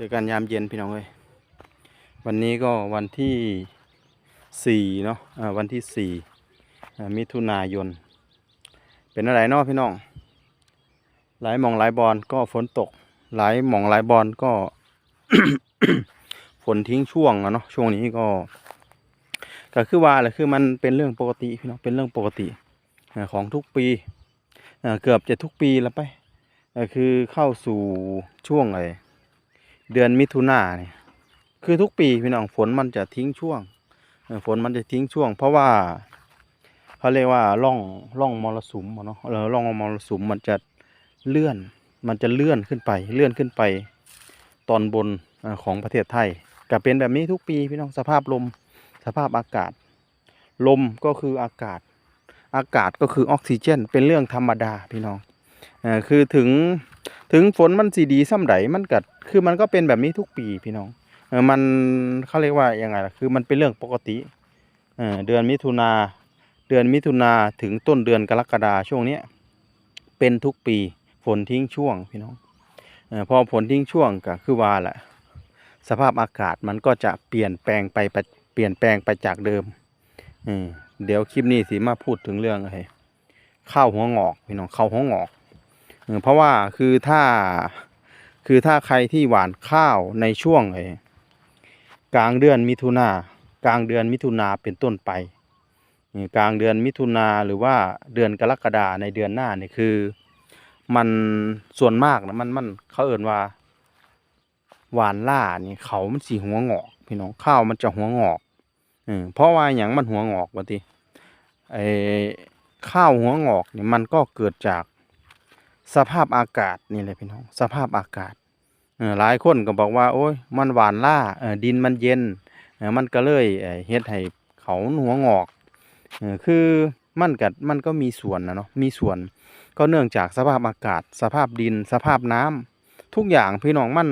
เจอกันยามเย็นพี่น้องเอ้ยวันนี้ก็วันที่สี่เนาะอ่าวันที่สี่มิถุนายน เป็นอะไรเนาะพี่น้อง หลายหมองหลายบอลก็ฝนตก หลายหมองหลายบอลก็ฝนทิ้งช่วงอะเนาะช่วงนี้ก็ ก็คือว่าแหละคือมันเป็นเรื่องปกติพี่น้องเป็นเรื่องปกติของทุกปีเกือบจะทุกปีแล้วไปคือเข้าสู่ช่วงไอ เดือนมิถุนาเนี่ยคือทุกปีพี่น้องฝนมันจะทิ้งช่วงฝนมันจะทิ้งช่วง เพราะว่าเขาเรียกว่าร่องร่องมรสุมเนาะร่องมรสุมมันจะเลื่อน มันจะเลื่อนขึ้นไป เลื่อนขึ้นไป ตอนบนของประเทศไทยก็เป็นแบบนี้ทุกปีพี่น้องสภาพลมสภาพอากาศ ลมก็คืออากาศ อากาศก็คือออกซิเจน เป็นเรื่องธรรมดาพี่น้อง อ่อคือถึงถึงฝนมันสีดีซ้ำใดมันกัดคือมันก็เป็นแบบนี้ทุกปีพี่น้องเออมันเขาเรียกว่ายังไงล่ะคือมันเป็นเรื่องปกติเออเดือนมิถุนาเดือนมิถุนาถึงต้นเดือนกรกฎาช่วงเนี้ยเป็นทุกปีฝนทิ้งช่วงพี่น้องเออพอฝนทิ้งช่วงก็คือว่าแหละสภาพอากาศมันก็จะเปลี่ยนแปลงไปไปเปลี่ยนแปลงไปจากเดิมอืมเดี๋ยวคลิปนี้สิมาพูดถึงเรื่องอะไรข้าวหัวงอกพี่น้องข้าวหัวงอก เพราะว่าคือถ้าคือถ้าใครที่หวานข้าวในช่วงไอ้กลางเดือนมิถุนากลางเดือนมิถุนาเป็นต้นไป กลางเดือนมิถุนาหรือว่าเดือนกรกฎาในเดือนหน้านี่คือ มันส่วนมากนะมันมันเขาเอ่นว่า หวานล่านี่เขามันสีหัวงอก พี่น้องข้าวมันจะหัวงอกอเพราะว่าอย่างมันหัวงอกวะทีไอ้ข้าวหัวงอกนี่มันก็เกิดจาก สภาพอากาศนี่แหละพี่น้องสภาพอากาศหลายคนก็บอกว่า โอ้ยมันหวานล่าดินมันเย็นมันก็เลยเฮ็ดให้เขาหัวงอกคือมันกัดมันก็มีส่วนนะเนาะมีส่วน ก็เนื่องจากสภาพอากาศ สภาพดิน สภาพน้ำทุกอย่างพี่น้องมัน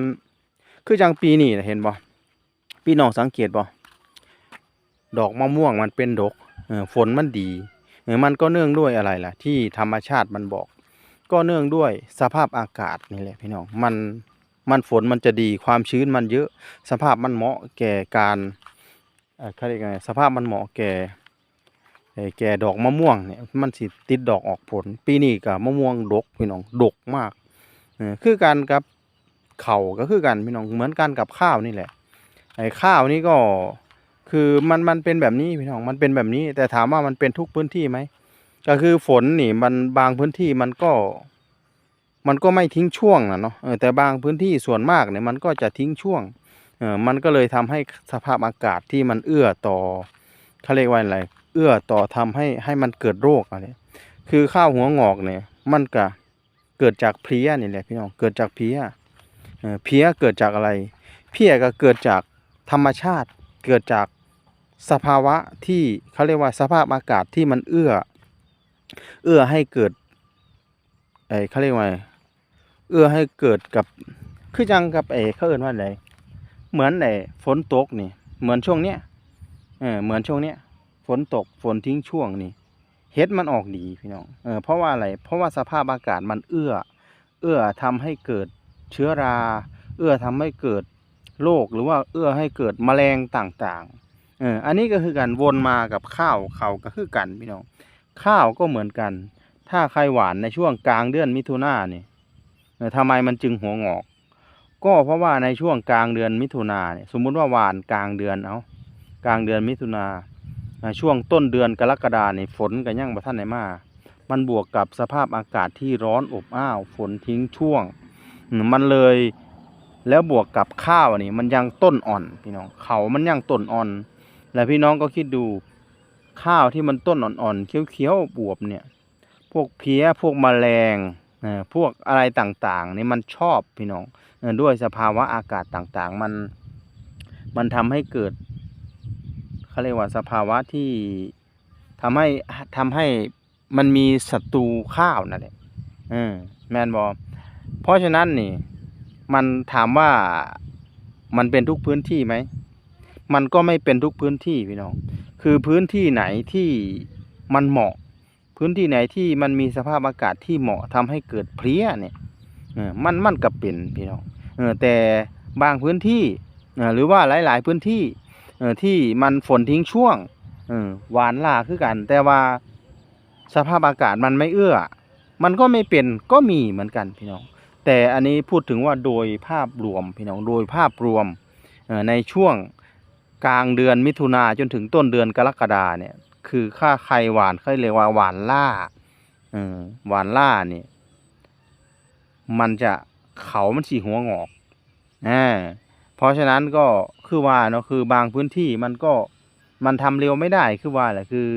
คือจังปีนี้น่ะเห็นบ่พี่น้องสังเกตบ่ดอกมะม่วงมันเป็นดกเออฝนมันดีมันก็เนื่องด้วยอะไรล่ะ ที่ธรรมชาติมันบอก ก็เนื่องด้วยสภาพอากาศนี่แหละพี่น้องมันมันฝนมันจะดีความชื้นมันเยอะสภาพมันเหมาะแก่การเอ่อเขาเรียกไงสภาพมันเหมาะแก่แก่ดอกมะม่วงเนี่ยมันสิติดดอกออกผล ปีนี้ก็มะม่วงดกพี่น้องดกมากคือการกับเข่าก็คือกันพี่น้องเหมือนกันกับข้าวนี่แหละไอ้ข้าวนี่ก็คือมันมันเป็นแบบนี้พี่น้องมันเป็นแบบนี้ แต่ถามว่ามันเป็นทุกพื้นที่ไหม ก็คือฝนนี่มันบางพื้นที่มันก็มันก็ไม่ทิ้งช่วงนะเนาะแต่บางพื้นที่ส่วนมากเนี่ยมันก็จะทิ้งช่วงเออมันก็เลยทำให้สภาพอากาศที่มันเอื้อต่อเขาเรียกว่าอะไร เอื้อต่อทำให้ให้มันเกิดโรคอะไรคือข้าวหัวงอกเนี่ย มันก็เกิดจากเพี้ยนี่แหละพี่น้องเกิดจากเพี้ยเออเพี้ยเกิดจากอะไร เพี้ยก็เกิดจากธรรมชาติ เกิดจากสภาวะที่เขาเรียกว่าสภาพอากาศที่มันเอื้อ เอื้อให้เกิดไอ้เขาเรียกว่าเอื้อให้เกิดกับคือจังกับไอ้เขาเอ่นว่าอะไรเหมือนไอ้ฝนตกนี่ เหมือนช่วงเนี้ยเออเหมือนช่วงเนี้ยฝนตกฝนทิ้งช่วงนี่เฮ็ดมันออกดีพี่น้องเออเพราะว่าอะไรเพราะว่าสภาพอากาศมันเอื้อ เอื้อทำให้เกิดเชื้อรา เอื้อทำให้เกิดโรคหรือว่าเอื้อให้เกิดแมลงต่างๆเอออันนี้ก็คือการวนมากับข้าวเขาก็คือกันพี่น้อง ข้าวก็เหมือนกัน ถ้าใครหวานในช่วงกลางเดือนมิถุนายนนี่เออทำไมมันจึงหัวงอก ก็เพราะว่าในช่วงกลางเดือนมิถุนายนเนี่ยสมมุติว่าหวานกลางเดือนเอากลางเดือนมิถุนาช่วงต้นเดือนกรกฎาเนี่ยฝนก็ยังบ่ทันได้มา มันบวกกับสภาพอากาศที่ร้อนอบอ้าว ฝนทิ้งช่วงมมันเลยแล้วบวกกับข้าวนี่มันยังต้นอ่อนพี่น้องเขามันยังต้นอ่อน แล้วพี่น้องก็คิดดู ข้าวที่มันต้นอ่อนๆเขียวๆบวบเนี่ย พวกเพี้ยพวกแมลงพวกอะไรต่างๆนี่มันชอบพี่น้องด้วยสภาวะอากาศต่างๆ มันมันทำให้เกิดเขาเรียกว่าสภาวะที่ทำให้ทำให้มันมีศัตรูข้าวนั่นแหละแมนบอเพราะฉะนั้นนี่ มันถามว่ามันเป็นทุกพื้นที่ไหม มันก็ไม่เป็นทุกพื้นที่พี่น้อง คือพื้นที่ไหนที่มันเหมาะ พื้นที่ไหนที่มันมีสภาพอากาศที่เหมาะทำให้เกิดเพลี้ยเนี่ยมันมันก็เป็นพี่น้องแต่บางพื้นที่หรือว่าหลาย ๆ พื้นที่ที่มันฝนทิ้งช่วงหวานลาคือกัน แต่ว่าสภาพอากาศมันไม่เอื้อ มันก็ไม่เป็นก็มีเหมือนกันพี่น้อง แต่อันนี้พูดถึงว่าโดยภาพรวมพี่น้องโดยภาพรวมในช่วง กลางเดือนมิถุนาจนถึงต้นเดือนกรกฎาเนี่ย คือค่าไข่หวานเขาเรียกว่าหวานล่าหวานล่านี่ มันจะเขามันสีหัวงอกอ่าเพราะฉะนั้นก็คือว่าเนาะคือบางพื้นที่มันก็มันทำเร็วไม่ได้คือว่าแหละคือ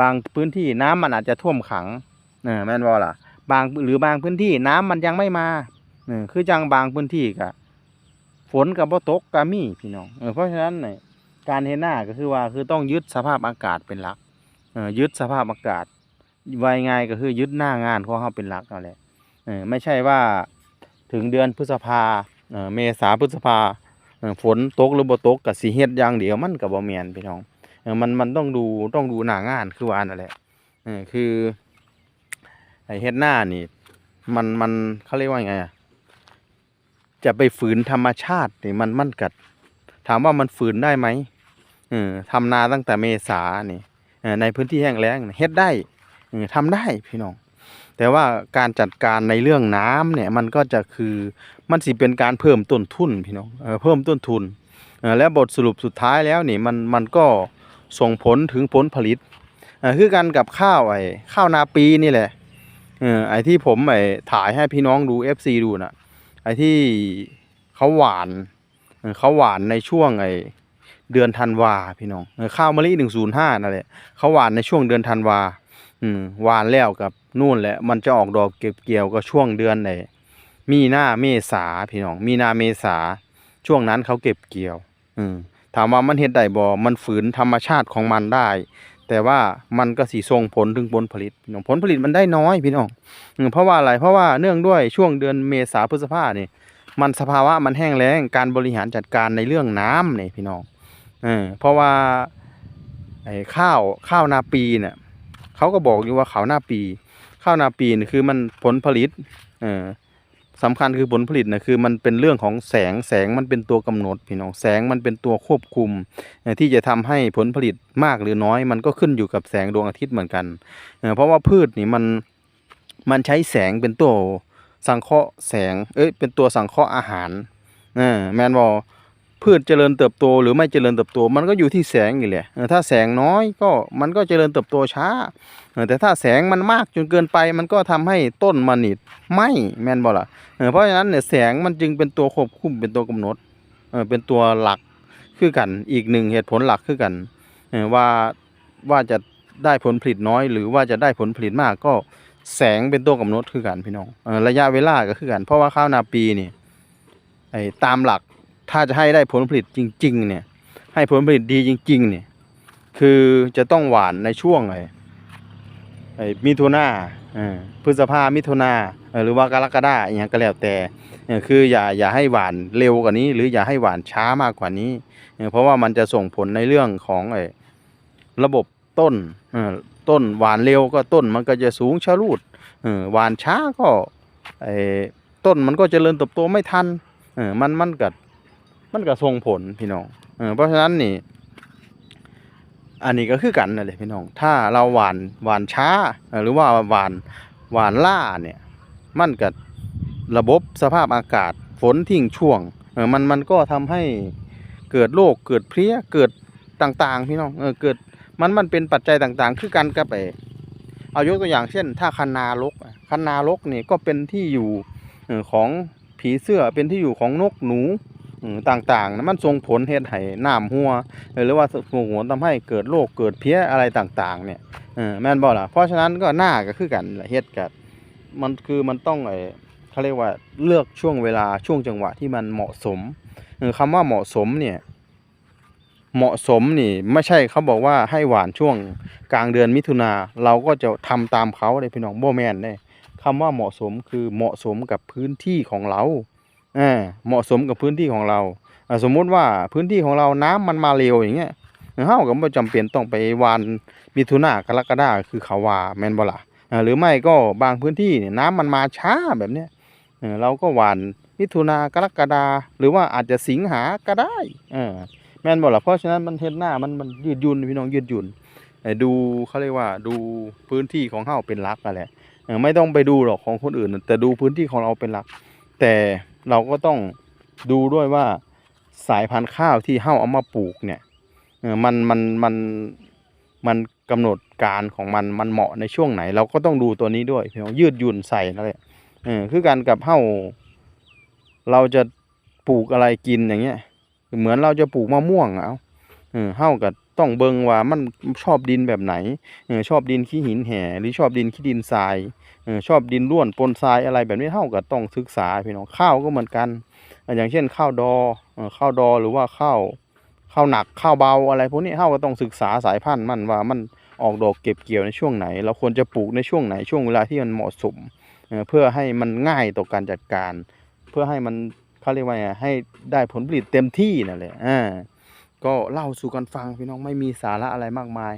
บางพื้นที่น้ำมันอาจจะท่วมขังเออแม่นบ่ล่ะ บางหรือบางพื้นที่น้ำมันยังไม่มาเออคือจังบางพื้นที่ก็ ฝนกับบ่ตกก็มีพี่น้องเออเพราะฉะนั้นเนี่ยการเฮ็ดหน้าก็คือว่าคือต้องยึดสภาพอากาศเป็นหลักเออยึดสภาพอากาศไว้ง่ายก็คือยึดหน้างานของเราเป็นหลักนั่นแหละเออไม่ใช่ว่าถึงเดือนพฤษภาเออเมษาพฤษภาฝนตกหรือบ่ตกก็สิเฮ็ดอย่างเดียวมันก็บ่แมนพี่น้องเออมันมันต้องดูต้องดูหน้างานคือว่านั่นแหละเออคือไอเฮ็ดหน้านี่มันมันเขาเรียกว่าไงอะ จะไปฝืนธรรมชาตินี่มันมันกัด ถามว่ามันฝืนได้ไหมเออทำนาตั้งแต่เมษานี่ในพื้นที่แห้งแล้งเฮ็ดได้เออทำได้พี่น้อง แต่ว่าการจัดการในเรื่องน้ำเนี่ยมันก็จะคือมันสิเป็นการเพิ่มต้นทุนพี่น้องเอเพิ่มต้นทุนและบทสรุปสุดท้ายแล้วนี่มันมันก็ส่งผลถึงผลผลิตคือกันกับข้าวไอ้ข้าวนาปีนี่แหละเออไอที่ผมไอถ่ายให้พี่น้องดู FC ดูน่ะ ไอ้ที่เขาหวานเขาหวานในช่วงไอเดือนธันวาพี่น้องข้าวมะลิหนึ่งศูนย์ห้านั่นแหละเขาหวานในช่วงเดือนธันวาอืมหวานแล้วกับนู่นแหละมันจะออกดอกเก็บเกี่ยวก็ช่วงเดือนไหนมีนาเมษาพี่น้อง มีนาเมษาช่วงนั้นเขาเก็บเกี่ยว อืมถามว่ามันเฮ็ดได้บ่มันฝืนธรรมชาติของมันได้ แต่ว่ามันก็สิส่งผลถึงผลผลิตพี่น้องผลผลิตมันได้น้อยพี่น้องเพราะว่าอะไรเพราะว่าเนื่องด้วยช่วงเดือนเมษาพฤษภาเนี่ยมันสภาวะมันแห้งแล้งการบริหารจัดการในเรื่องน้ำเนี่ยพี่น้องเออเพราะว่าไอ้ข้าวข้าวนาปีเนี่ยเขาก็บอกอยู่ว่าข้าวนาปี ข้าวนาปีนี่คือมันผลผลิตเออ สำคัญคือผลผลิตนะคือมันเป็นเรื่องของแสงแสงมันเป็นตัวกำหนดพี่น้องแสงมันเป็นตัวควบคุม ที่จะทำให้ผลผลิตมากหรือน้อย มันก็ขึ้นอยู่กับแสงดวงอาทิตย์เหมือนกัน เพราะว่าพืชนี่มันมันใช้แสงเป็นตัวสังเคราะห์แสงเอ้ยเป็นตัวสังเคราะห์อาหารแมนบอ พืชเจริญเติบโตหรือไม่เจริญเติบโต มันก็อยู่ที่แสงนี่แหละถ้าแสงน้อยก็มันก็เจริญเติบโตช้าแต่ถ้าแสงมันมากจนเกินไปมันก็ทำให้ต้นมันนี่ไหมแมนบอล่ะเอเพราะฉะนั้นเนี่ยแสงมันจึงเป็นตัวควบคุมเป็นตัวกำหนดเป็นตัวหลักคือกันอีกหนึ่งเหตุผลหลักคือกันว่าว่าจะได้ผลผลิตน้อย หรือว่าจะได้ผลผลิตมากก็แสงเป็นตัวกำหนดคือกันพี่น้องระยะเวลาก็คือกันเพราะว่าข้าวนาปีนี่ไอ้ตามหลัก ถ้าจะให้ได้ผลผลิตจริง ๆ เนี่ย ให้ผลผลิตดีจริง ๆ เนี่ย คือจะต้องหวานในช่วงไอ้ไอ้มิถุนาอ่อพฤษภามิถุนาหรือว่ากรกฎาอย่างก็แล้วแต่คืออย่าอย่าให้หวานเร็วกว่านี้ หรืออย่าให้หวานช้ามากกว่านี้ เพราะว่ามันจะส่งผลในเรื่องของไอ้ระบบต้นอต้นหวานเร็วก็ต้นมันก็จะสูงชะลูดหวานช้าก็ไอ้ต้นมันก็เจริญเติบโตไม่ทันเออมันมันก็ มันก็ส่งผลพี่น้องเออเพราะฉะนั้นนี่ อันนี้ก็คือกันนั่นแหละพี่น้อง ถ้าเราหวานหวานช้าหรือว่าหวานหวานล่าเนี่ย มันกับระบบสภาพอากาศฝนทิ้งช่วงเออมันมันก็ทำให้เกิดโรคเกิดเพลี้ยเกิดต่างๆ พี่น้องเออเกิดมันมันเป็นปัจจัยต่างๆ คือกันกับไอเอายกตัวอย่างเช่น ถ้าคันนารกคันนารกนี่ก็เป็นที่อยู่ของผีเสื้อเป็นที่อยู่ของนกหนู ต่างๆนะมันส่งผลเฮ็ดให้น้ำหัวหรือว่าส่งผลทำให้เกิดโรคเกิดเพี้ยอะไรต่างๆ เนี่ยแม่นบ่ล่ะเพราะฉะนั้นก็หน้าก็คือกันแหละเฮ็ดกันมันคือมันต้องไอเขาเรียกว่าเลือกช่วงเวลาช่วงจังหวะที่มันเหมาะสมเออคำว่าเหมาะสมเนี่ยเหมาะสมนี่ไม่ใช่เขาบอกว่าให้หวานช่วงกลางเดือนมิถุนาเราก็จะทำตามเขาเลยพี่น้องโบแมนเด้คำว่าเหมาะสมคือเหมาะสมกับพื้นที่ของเรา เหมาะสมกับพื้นที่ของเราสมมุติว่าพื้นที่ของเราน้ำมันมาเร็วอย่างเงี้ยเฮาก็บ่จำเป็นต้องไปหวานมิถุนากรกฎาคือเขาวาแมนบล่ะหรือไม่ก็บางพื้นที่เนี่ยน้ำมันมาช้าแบบเนี้ยเราก็หวานมิถุนากรกฎาหรือว่าอาจจะสิงหาก็ได้แมนบล่ะเพราะฉะนั้นมันเฮ็ดหน้ามันมันยืดยุ่นพี่น้องยืดยุ่นดูเขาเรียกว่าดูพื้นที่ของเฮาเป็นหลักอะแหละเออไม่ต้องไปดูหรอกของคนอื่น แต่ดูพื้นที่ของเราเป็นหลัก แต่ เราก็ต้องดูด้วยว่าสายพันธุ์ข้าวที่เฮาเอามาปลูกเนี่ยมันมันมันมันกำหนดการของมันมันเหมาะในช่วงไหน เราก็ต้องดูตัวนี้ด้วยเพี่น้องยืดหยุ่นใส่นั่นแหละเออคือการกับเฮาเราจะปลูกอะไรกินอย่างเงี้ยเหมือนเราจะปลูกมะม่วงอะเอาเออเฮาก็ต้องเบิงว่ามันชอบดินแบบไหนเออชอบดินขี้หินแห่หรือชอบดินขี้ดินทราย ชอบดินร่วนปนทรายอะไรแบบนี้เฮาก็ต้องศึกษาพี่น้องข้าวก็เหมือนกัน อย่างเช่นข้าวดอข้าวดอหรือว่าข้าวข้าวหนักข้าวเบาอะไรพวกนี้เฮาก็ต้องศึกษาสายพันธุ์มันว่ามันออกดอกเก็บเกี่ยวในช่วงไหน เราควรจะปลูกในช่วงไหนช่วงเวลาที่มันเหมาะสมเพื่อให้มันง่ายต่อการจัดการ เพื่อให้มันเขาเรียกว่าไงให้ได้ผลผลิตเต็มที่นั่นแหละอ่าก็เล่าสู่กันฟังพี่น้องไม่มีสาระอะไรมากมาย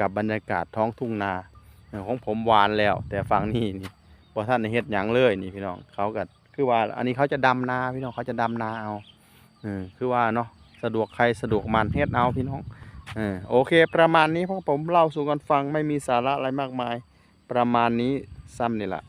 กับบรรยากาศท้องทุ่งนา ของผมหวานแล้ว แต่ฟังนี่นี่พอท่านเฮ็ดหยังเลยนี่พี่น้องเขาก็คือว่า อันนี้เขาจะดำนาพี่น้องเขาจะดำนาเอาเออคือว่าเนาะสะดวกใครสะดวกมันเฮ็ดเอาพี่น้องเออโอเค ประมาณนี้เพราะผมเล่าสู่กันฟังไม่มีสาระอะไรมากมาย ประมาณนี้ซ้ำนี่แหละ